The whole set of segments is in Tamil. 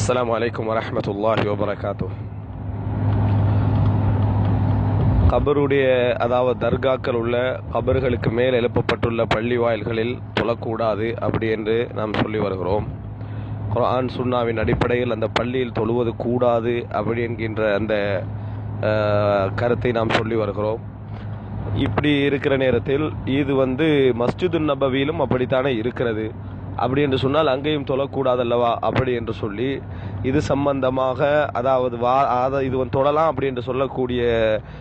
السلام عليكم ورحمة الله وبركاته கபருடைய அதாவது தர்காக்கள் உள்ள கபர்களுக்கு மேல் எழுப்பப்பட்டுள்ள பள்ளி வாயில்களில் தொழக்கூடாது அப்படி என்று நாம் சொல்லி வருகிறோம் குர்ஆன் சுன்னாவின் அடிப்படையில் அந்த பள்ளியில் தொழுவது கூடாது அப்படி என்கின்ற அந்த அஹ், கருத்தை நாம் சொல்லி வருகிறோம் இப்படி இருக்கிற நேரத்தில் இது வந்து மஸ்ஜிது நபவியிலும் அப்படித்தானே இருக்கிறது அப்படி என்று சொன்னால் அங்கேயும் தொழக்கூடாதல்லவா? அப்படி என்று சொல்லி இது சம்பந்தமாக அதாவது வா அதை இது வந்து தொடலாம் அப்படி என்று சொல்லக்கூடிய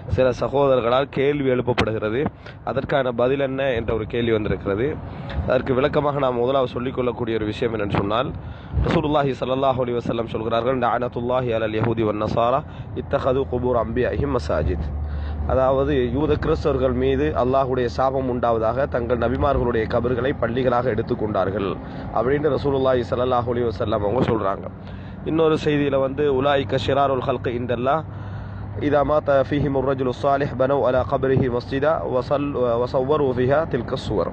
சில சகோதரர்களால் கேள்வி எழுப்பப்படுகிறது. அதற்கான பதில் என்ன என்ற ஒரு கேள்வி வந்திருக்கிறது. அதற்கு விளக்கமாக நாம் முதலாவது சொல்லிக்கொள்ளக்கூடிய ஒரு விஷயம் என்னென்னு சொன்னால் ரசூலுல்லாஹி ஸல்லல்லாஹு அலி வசல்லம் சொல்கிறார்கள் லஅனத்துல்லாஹி அலல் யஹூதி வன் நஸாரா இத்தஹது குபூர் அம்பியாஹிம் மசாஜித் அதாவது யூத கிறிஸ்தவர்கள் மீது அல்லாஹுடைய சாபம் உண்டாவதாக தங்கள் நபிமார்களுடைய கபர்களை பள்ளிகளாக எடுத்துக்கொண்டார்கள் அப்படின்னு ரசூலுல்லாஹி சல்லாஹ் அலி வசல்லாம் அவங்க சொல்கிறாங்க இன்னொரு செய்தியில் வந்து உலாய்க்க ஷிராருல் ஹல்க் இந்தெல்லாம் இதா மாத ஃபீஹிம் உர்ரஜுல் சாலிஹ் பனவ் அலா கபரிஹி மஸ்ஜிதா வசல் வசவ்வர் உஃபிஹா தில்க சுவர்.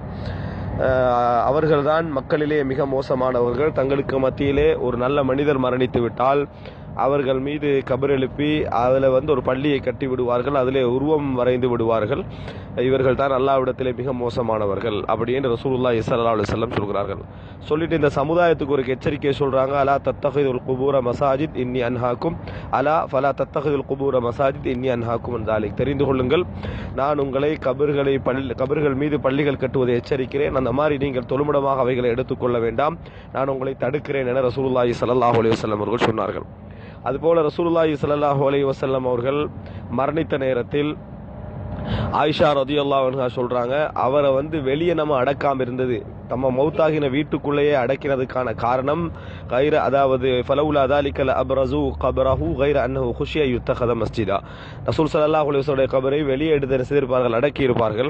அவர்கள்தான் மக்களிலே மிக மோசமானவர்கள். தங்களுக்கு மத்தியிலே ஒரு நல்ல மனிதர் மரணித்து விட்டால் அவர்கள் மீது கபர் எழுப்பி அதில் வந்து ஒரு பள்ளியை கட்டி விடுவார்கள். அதிலே உருவம் வரைந்து விடுவார்கள். இவர்கள் தான் அல்லாவிடத்திலே மிக மோசமானவர்கள் அப்படின்னு ரசூலுல்லா இஸ்லா அலுவலம் சொல்கிறார்கள். சொல்லிட்டு இந்த சமுதாயத்துக்கு ஒரு எச்சரிக்கை சொல்கிறாங்க அலா தத்தகுதுல் குபூர மசாஜித் இன்னி அன்ஹாக்கும். அலா ஃபலா தத்தகுதுல் குபூர மசாஜித் இன்னி அன்ஹாக்கும் என்றாலே தெரிந்து கொள்ளுங்கள். நான் உங்களை கபர்களை பள்ளி கபர்கள் மீது பள்ளிகள் கட்டுவதை எச்சரிக்கிறேன். அந்த மாதிரி நீங்கள் தொழுமிடமாக அவைகளை எடுத்துக்கொள்ள வேண்டாம். நான் உங்களை தடுக்கிறேன் என ரசூல்லாஹி ஸல்லல்லாஹு அலி வல்லம் அவர்கள் சொன்னார்கள். அதுபோல ரசூலுல்லாஹி சல்லாஹூ அலி வசல்லம் அவர்கள் மரணித்த நேரத்தில் ஆயிஷா ரதியுல்லா சொல்கிறாங்க அவரை வந்து வெளியே நம்ம அடக்காமல் இருந்தது. நம்ம மௌத்தாகின வீட்டுக்குள்ளேயே அடக்கினதுக்கான காரணம் கைர அதாவது ஃபலவுலா அதாலிக்கல் அப்ரசு கபரஹு கைர அன்னஹு யுத்த யுத்தகத மஸ்ஜிதா. ரசூல் ஸல்லல்லாஹு அலைஹி கபரை வெளியே எடுத்து செய்திருப்பார்கள் அடக்கி இருப்பார்கள்.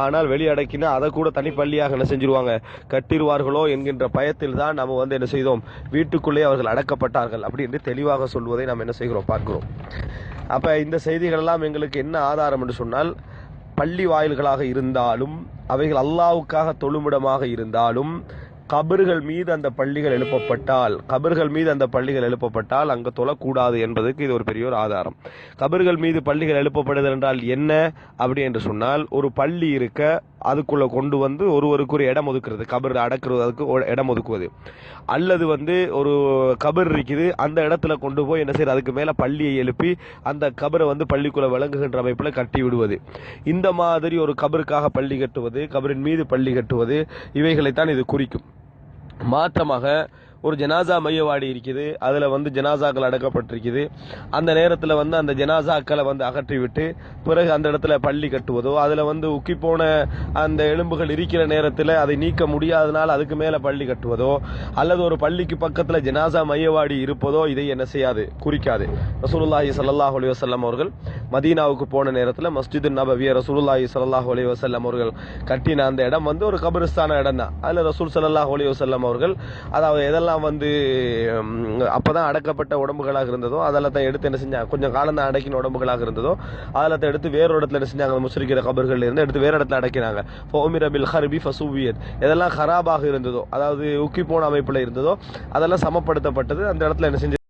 ஆனால் வெளியே அடக்கினா அதை கூட தனிப்பள்ளியாக என்ன செஞ்சிருவாங்க? கட்டிடுவார்களோ என்கின்ற பயத்தில் தான் நம்ம வந்து என்ன செய்தோம்? வீட்டுக்குள்ளே அவர்கள் அடக்கப்பட்டார்கள். அப்படி என்று தெளிவாக சொல்வதை நாம் என்ன செய்கிறோம்? பார்க்கிறோம். அப்போ இந்த செய்திகளெல்லாம் எங்களுக்கு என்ன ஆதாரம் என்று சொன்னால் பள்ளி வாயில்களாக இருந்தாலும் அவைகள் அல்லாவுக்காக தொழுமிடமாக இருந்தாலும் கபர்கள் மீது அந்த பள்ளிகள் எழுப்பப்பட்டால் கபர்கள் மீது அந்த பள்ளிகள் எழுப்பப்பட்டால் அங்கு தொழக்கூடாது என்பதற்கு இது ஒரு பெரிய ஒரு ஆதாரம். கபர்கள் மீது பள்ளிகள் எழுப்பப்படுது என்றால் என்ன? அப்படி என்று சொன்னால் ஒரு பள்ளி இருக்க அதுக்குள்ளே கொண்டு வந்து ஒருவருக்கு ஒரு இடம் ஒதுக்குறது. கபர் அடக்குறதுக்கு இடம் ஒதுக்குவது. அல்லது வந்து ஒரு கபர் இருக்குது அந்த இடத்துல கொண்டு போய் என்ன செய்யறது அதுக்கு மேலே பள்ளியை எழுப்பி அந்த கபரை வந்து பள்ளிக்குள்ளே விளங்குகின்ற அமைப்பில் கட்டி விடுவது. இந்த மாதிரி ஒரு கபருக்காக பள்ளி கட்டுவது கபரின் மீது பள்ளி கட்டுவது இவைகளைத்தான் இது குறிக்கும். மாற்றமாக ஒரு ஜனாசா மையவாடி இருக்குது. அதில் வந்து ஜனாசாக்கள் அடக்கப்பட்டிருக்குது. அந்த நேரத்தில் வந்து அந்த ஜனாசாக்களை வந்து அகற்றிவிட்டு பிறகு அந்த இடத்துல பள்ளி கட்டுவதோ அதில் வந்து உக்கி போன அந்த எலும்புகள் இருக்கிற நேரத்தில் அதை நீக்க முடியாதனால் அதுக்கு மேலே பள்ளி கட்டுவதோ அல்லது ஒரு பள்ளிக்கு பக்கத்தில் ஜனாசா மையவாடி இருப்பதோ இதை என்ன செய்யாது? குறிக்காது. ரசூலுல்லாஹி சல்லாஹ் அலி வஸல்லம் அவர்கள் மதீனாவுக்கு போன நேரத்தில் மஸ்ஜிது நபவிய ரசூலுல்லாஹி சல்லாஹ் அலி வஸல்லம் அவர்கள் கட்டின அந்த இடம் வந்து ஒரு கபிரிஸ்தான இடம் தான் அதில் ரசூல் சல்லாஹ் அலி வஸல்லம் அவர்கள் அதாவது எதெல்லாம் வந்து அப்போ தான் அடக்கப்பட்ட உடம்புகளாக இருந்ததோ அதெல்லாம் தான் எடுத்து என்ன செஞ்சாங்க கொஞ்சம் காலம் தான் அடக்கின உடம்புகளாக இருந்ததோ அதில் தான் எடுத்து வேறு இடத்துல என்ன செஞ்சாங்க முசுரிக்கிற கபர்கள் இருந்து எடுத்து வேறு இடத்துல அடக்கினாங்க. ஃபோமிர பில் ஹர்பி ஃபசூவியத். எதெல்லாம் ஹராபாக இருந்ததோ அதாவது உக்கி போன அமைப்பில் இருந்ததோ அதெல்லாம் சமப்படுத்தப்பட்டது. அந்த இடத்துல என்ன செஞ்சு